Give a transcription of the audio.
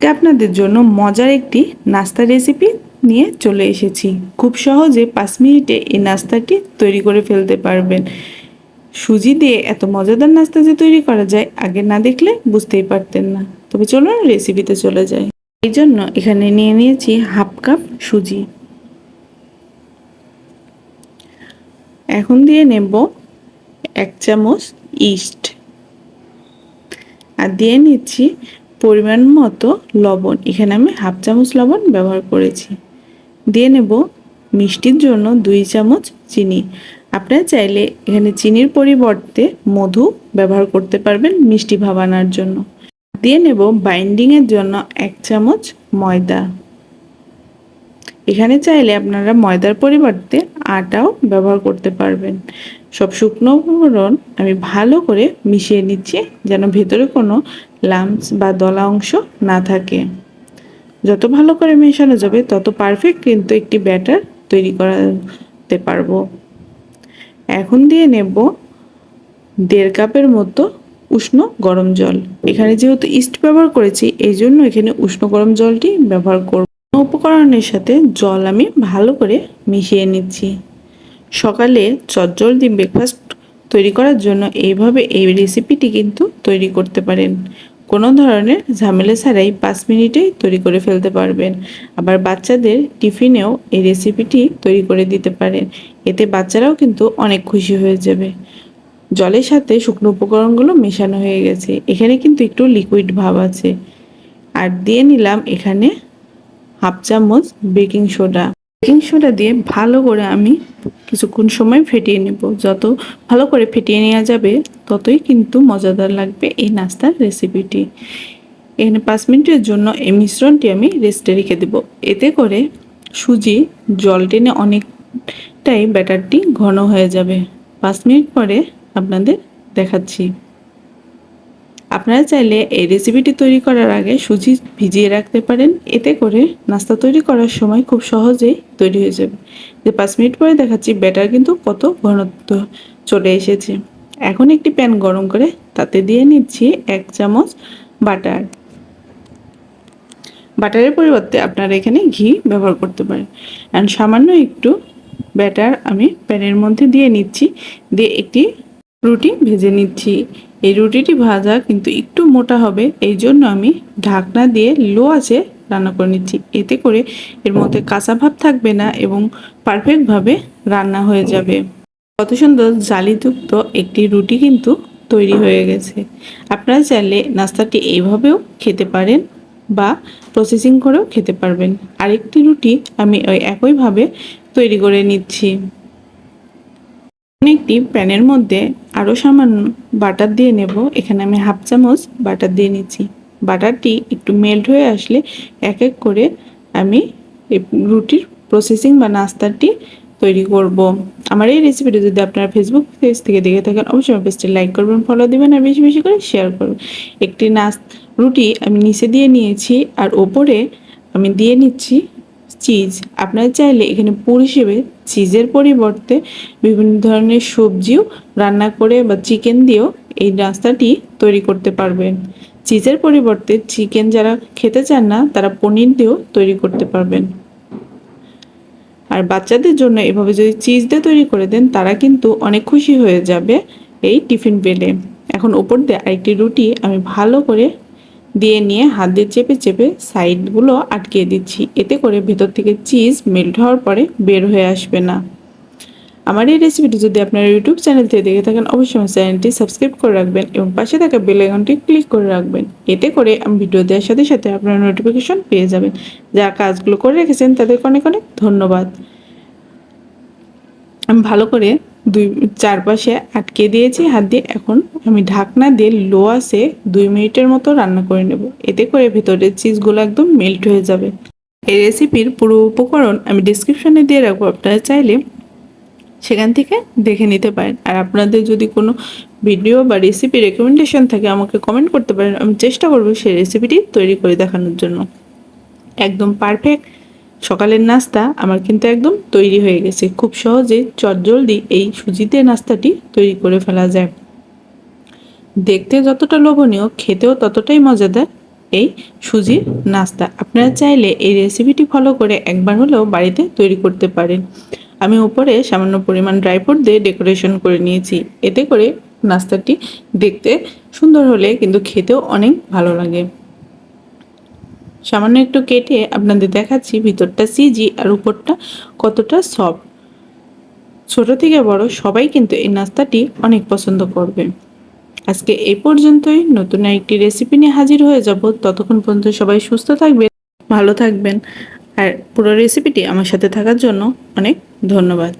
আপনাদের জন্য মজার একটি নাস্তা রেসিপি নিয়ে চলে এসেছি। খুব সহজে পাঁচ মিনিটে এই নাস্তাটি তৈরি করে ফেলতে পারবেন। সুজি দিয়ে এত মজাদার নাস্তা যে তৈরি করা যায়, আগে না দেখলে বুঝতেই পারতেন না। তবে চলুন রেসিপিতে চলে যাই। এই জন্য এখানে নিয়ে নিয়েছি হাফ কাপ সুজি। এখন দিয়ে নেব এক চামচ ইস্ট। আর দিয়ে নিচ্ছি পরিমাণ মতো লবণ। এখানে আমি হাফ চামচ লবণ ব্যবহার করেছি। দিয়ে নেব মিষ্টির জন্য দুই চামচ চিনি। আপনারা চাইলে এখানে চিনির পরিবর্তে মধু ব্যবহার করতে পারবেন মিষ্টি ভাবানার জন্য। দিয়ে নেব বাইন্ডিংয়ের জন্য এক চামচ ময়দা। এখানে চাইলে আপনারা ময়দার পরিবর্তে আটাও ব্যবহার করতে পারবেন। সব শুকনো উপকরণ আমি ভালো করে মিশিয়ে নিচ্ছি যেন ভেতরে কোনো লাম্পস বা দলা অংশ না থাকে। যত ভালো করে মেশানো যাবে, তত পারফেক্ট কিন্তু একটি ব্যাটার তৈরি করাতে পারব। এখন দিয়ে নেব দেড় কাপের মতো উষ্ণ গরম জল। এখানে যেহেতু ইস্ট ব্যবহার করেছি, এই জন্য এখানে উষ্ণ গরম জলটি ব্যবহার করব। উপকরণের সাথে জল আমি ভালো করে মিশিয়ে নিচ্ছি। সকালে চটজলদি ব্রেকফাস্ট তৈরি করার জন্য এইভাবে এই রেসিপিটি কিন্তু তৈরি করতে পারেন। কোনো ধরনের ঝামেলা ছাড়াই পাঁচ মিনিটেই তৈরি করে ফেলতে পারবেন। আবার বাচ্চাদের টিফিনেও এই রেসিপিটি তৈরি করে দিতে পারেন। এতে বাচ্চারাও কিন্তু অনেক খুশি হয়ে যাবে। জলের সাথে শুকনো উপকরণগুলো মেশানো হয়ে গেছে। এখানে কিন্তু একটু লিকুইড ভাব আছে। আর দিয়ে নিলাম এখানে হাফ চামচ বেকিং সোডা বেকিং সোডা দিয়ে ভালো করে আমি কিছুক্ষণ সময় ফেটিয়ে নেব। যত ভালো করে ফেটিয়ে নেওয়া যাবে, ততই কিন্তু মজাদার লাগবে এই নাস্তার রেসিপিটি এখানে পাঁচ মিনিটের জন্য এই মিশ্রণটি আমি রেস্টে রেখে দেব। এতে করে সুজি জল টেনে অনেকটাই ব্যাটারটি ঘন হয়ে যাবে। পাঁচ মিনিট পরে আপনাদের দেখাচ্ছি। আপনারা চাইলে এই রেসিপিটি তৈরি করার আগে সুজি ভিজিয়ে রাখতে পারেন। এতে করে নাস্তা তৈরি করার সময় খুব সহজেই তৈরি হয়ে যাবে। যে পাঁচ মিনিট পরে দেখাচ্ছি, ব্যাটার কিন্তু কত ঘনত্ব চলে এসেছে। এখন একটি প্যান গরম করে তাতে দিয়ে নিচ্ছি এক চামচ বাটার। বাটারের পরিবর্তে আপনারা এখানে ঘি ব্যবহার করতে পারেন। অ্যান্ড সামান্য একটু ব্যাটার আমি প্যানের মধ্যে দিয়ে নিচ্ছি। দিয়ে একটি রুটি ভেজে নিচ্ছি। এই রুটিটি ভাজা কিন্তু একটু মোটা হবে, এই জন্য আমি ঢাকনা দিয়ে লো আছে রান্না করে নিচ্ছি। এতে করে এর মধ্যে কাঁচা ভাব থাকবে না এবং পারফেক্টভাবে রান্না হয়ে যাবে। কত সুন্দর জালিযুক্ত একটি রুটি কিন্তু তৈরি হয়ে গেছে। আপনারা চাইলে নাস্তাটি এইভাবেও খেতে পারেন বা প্রসেসিং করেও খেতে পারবেন। আরেকটি রুটি আমি ওই একইভাবে তৈরি করে নিচ্ছি। একটি প্যানের মধ্যে আরও সামান্য বাটার দিয়ে নেব। এখানে আমি হাফ চামচ বাটার দিয়ে নিচ্ছি। বাটারটি একটু মেল্ট হয়ে আসলে এক এক করে আমি রুটির প্রসেসিং বা নাস্তাটি তৈরি করব। আমার এই রেসিপিটি যদি আপনারা ফেসবুক পেজ থেকে দেখে থাকেন, অবশ্যই আমার পেজটি লাইক করবেন ফলো দেবেন আর বেশি বেশি করে শেয়ার করবেন। একটি নাস রুটি আমি নিচে দিয়ে নিয়েছি আর ওপরে আমি দিয়ে নিচ্ছি চিজ আপনারা চাইলে এখানে পুর হিসেবে চিজের পরিবর্তে বিভিন্ন ধরনের সবজিও রান্না করে বা চিকেন দিয়েও এই নাস্তাটি তৈরি করতে পারবেন। চিজের পরিবর্তে চিকেন যারা খেতে চান না, তারা পনির দিয়েও তৈরি করতে পারবেন। আর বাচ্চাদের জন্য এভাবে যদি চিজ দিয়ে তৈরি করে দেন, তারা কিন্তু অনেক খুশি হয়ে যাবে এই টিফিন পেলে। এখন ওপর দিয়ে আরেকটি রুটি আমি ভালো করে দিয়ে নিয়ে হাত দিয়ে চেপে চেপে সাইডগুলো আটকিয়ে দিচ্ছি। এতে করে ভেতর থেকে চিজ মেল্ট হওয়ার পরে বের হয়ে আসবে না। আমার এই রেসিপিটি যদি আপনারা ইউটিউব চ্যানেল থেকে দেখে থাকেন, অবশ্যই আমার চ্যানেলটি সাবস্ক্রাইব করে রাখবেন এবং পাশে থাকা বেল আইকনটি ক্লিক করে রাখবেন। এতে করে আমি ভিডিও দেওয়ার সাথে সাথে আপনারা নোটিফিকেশন পেয়ে যাবেন। যা কাজগুলো করে রেখেছেন তাদেরকে অনেক অনেক ধন্যবাদ। আমি ভালো করে দুই, চারপাশে আটকে দিয়েছি, হাত দিয়ে। এখন আমি ঢাকনা দিয়ে লো আসে দুই মিনিটের মতো রান্না করে নেব। এতে করে ভেতরের চিজগুলো একদম মেল্ট হয়ে যাবে। এই রেসিপির পুরো উপকরণ আমি ডিসক্রিপশানে দিয়ে রাখব, আপনারা চাইলে সেখান থেকে দেখে নিতে পারেন। আর আপনাদের যদি কোনো ভিডিও বা রেসিপি রেকমেন্ডেশন থাকে, আমাকে কমেন্ট করতে পারেন। আমি চেষ্টা করব সেই রেসিপিটি তৈরি করে দেখানোর জন্য। একদম পারফেক্ট সকালের নাস্তা আমার কিন্তু একদম তৈরি হয়ে গেছে। খুব সহজে চটজলদি এই সুজিতে নাস্তাটি তৈরি করে ফেলা যায়। দেখতে যতটা লোভনীয়, খেতেও ততটাই মজাদার এই সুজির নাস্তা। আপনারা চাইলে এই রেসিপিটি ফলো করে একবার হলেও বাড়িতে তৈরি করতে পারেন। আমি উপরে সামান্য পরিমাণ ড্রাই ফ্রুট দিয়ে ডেকোরেশন করে নিয়েছি। এতে করে নাস্তাটি দেখতে সুন্দর হলে কিন্তু খেতেও অনেক ভালো লাগে। সামান্য একটু কেটে আপনাদের দেখাচ্ছি ভিতরটা সিজি আর উপরটা কতটা সফট ছোট থেকে বড় সবাই কিন্তু এই নাস্তাটি অনেক পছন্দ করবে। আজকে এই পর্যন্তই, নতুন একটি রেসিপি নিয়ে হাজির হয়ে যাব। ততক্ষণ পর্যন্ত সবাই সুস্থ থাকবেন, ভালো থাকবেন। আর পুরো রেসিপিটি আমার সাথে থাকার জন্য অনেক ধন্যবাদ।